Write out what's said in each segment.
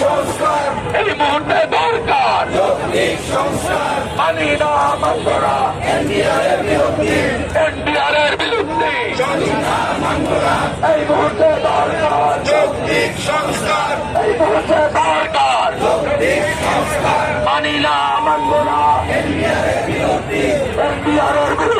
এই মুহূর্তে দরকার। মানি না মানবরা এনডিআর এর বিরুদ্ধে। এই মুহূর্তে দরকার। এই মুহূর্তে দরকার। মানি না মানব না এনডিআর এর বিরুদ্ধে। কোনো অভ্যাস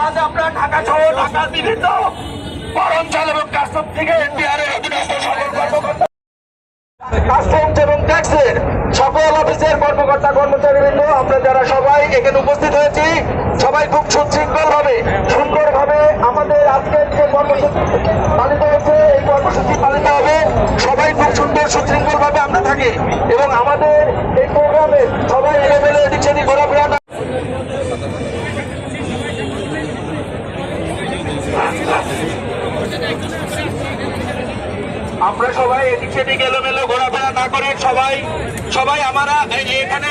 আজ আমরা ঢাকা সহ ঢাকার বিভিন্ন সবাই হয়েছি খুব সুশৃঙ্খল ভাবে সুন্দর ভাবে আমাদের আজকের পালিত হচ্ছে এই কর্মসূচি পালিত হবে। সবাই খুব সুন্দর সুশৃঙ্খল ভাবে আমরা থাকি এবং আমাদের এই প্রোগ্রামে সবাই এলেবেলে এদিক সেদিক ঘোরাফেরা না আমরা সবাই এদিক সেদিক এলোমেলো ঘোরাফেরা না করে সবাই সবাই আমরা এখানে